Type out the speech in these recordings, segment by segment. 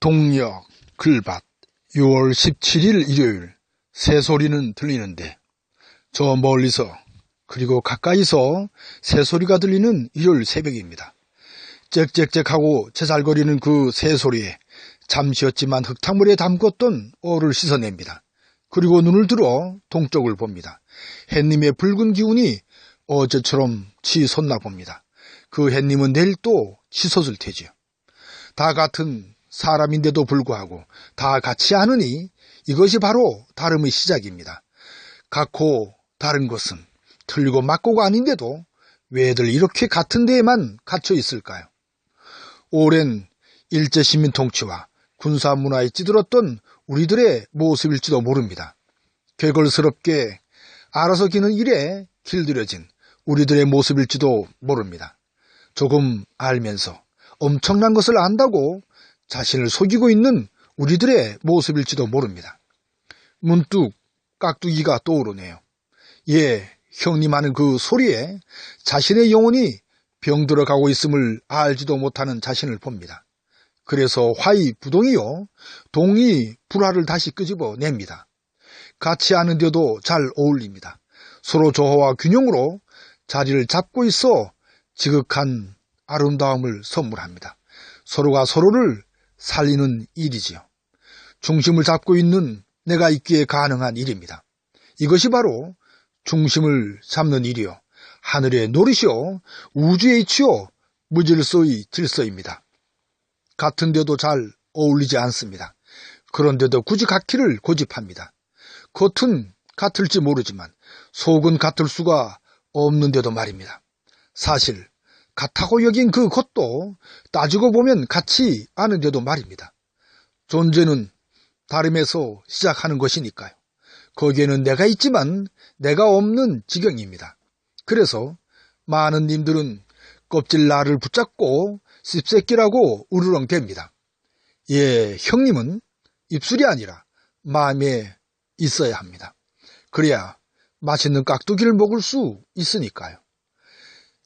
동력, 글밭, 6월 17일 일요일 새소리는 들리는데 저 멀리서 그리고 가까이서 새소리가 들리는 일요일 새벽입니다. 짹짹짹하고 제살거리는 그 새소리에 잠시였지만 흙탕물에 담궜던 얼을 씻어냅니다. 그리고 눈을 들어 동쪽을 봅니다. 햇님의 붉은 기운이 어제처럼 치솟나 봅니다. 그 햇님은 내일 또 치솟을 테지요. 다 같은 사람인데도 불구하고 다 같이 하느니 이것이 바로 다름의 시작입니다. 같고 다른 것은 틀리고 맞고가 아닌데도 왜들 이렇게 같은 데에만 갇혀 있을까요? 오랜 일제 시민 통치와 군사 문화에 찌들었던 우리들의 모습일지도 모릅니다. 개걸스럽게 알아서 기는 일에 길들여진 우리들의 모습일지도 모릅니다. 조금 알면서 엄청난 것을 안다고 자신을 속이고 있는 우리들의 모습일지도 모릅니다. 문득 깍두기가 떠오르네요. 예, 형님 하는 그 소리에 자신의 영혼이 병들어 가고 있음을 알지도 못하는 자신을 봅니다. 그래서 화이 부동이요, 동이 불화를 다시 끄집어 냅니다. 같이 하는데도 잘 어울립니다. 서로 조화와 균형으로 자리를 잡고 있어 지극한 아름다움을 선물합니다. 서로가 서로를 살리는 일이지요. 중심을 잡고 있는 내가 있기에 가능한 일입니다. 이것이 바로 중심을 잡는 일이요. 하늘의 노릇이요. 우주의 이치요. 무질서의 질서입니다. 같은데도 잘 어울리지 않습니다. 그런데도 굳이 같기를 고집합니다. 겉은 같을지 모르지만 속은 같을 수가 없는데도 말입니다. 사실 같다고 여긴 그 것도 따지고 보면 같지 않은데도 말입니다. 존재는 다름에서 시작하는 것이니까요. 거기에는 내가 있지만 내가 없는 지경입니다. 그래서 많은 님들은 껍질 나를 붙잡고 씹새끼라고 우르렁댑니다. 예, 형님은 입술이 아니라 마음에 있어야 합니다. 그래야 맛있는 깍두기를 먹을 수 있으니까요.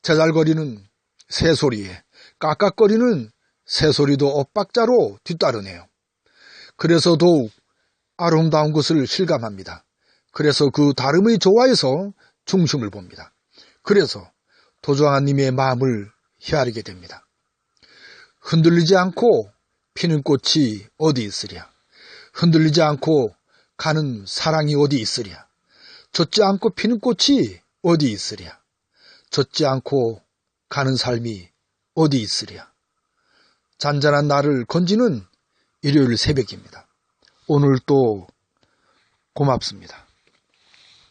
제잘거리는 새소리에 깍깍거리는 새소리도 엇박자로 뒤따르네요. 그래서 더욱 아름다운 것을 실감합니다. 그래서 그 다름의 조화에서 중심을 봅니다. 그래서 도조아님의 마음을 헤아리게 됩니다. 흔들리지 않고 피는 꽃이 어디 있으랴? 흔들리지 않고 가는 사랑이 어디 있으랴? 젖지 않고 피는 꽃이 어디 있으랴? 젖지 않고 가는 삶이 어디 있으랴. 잔잔한 나를 건지는 일요일 새벽입니다. 오늘 또 고맙습니다.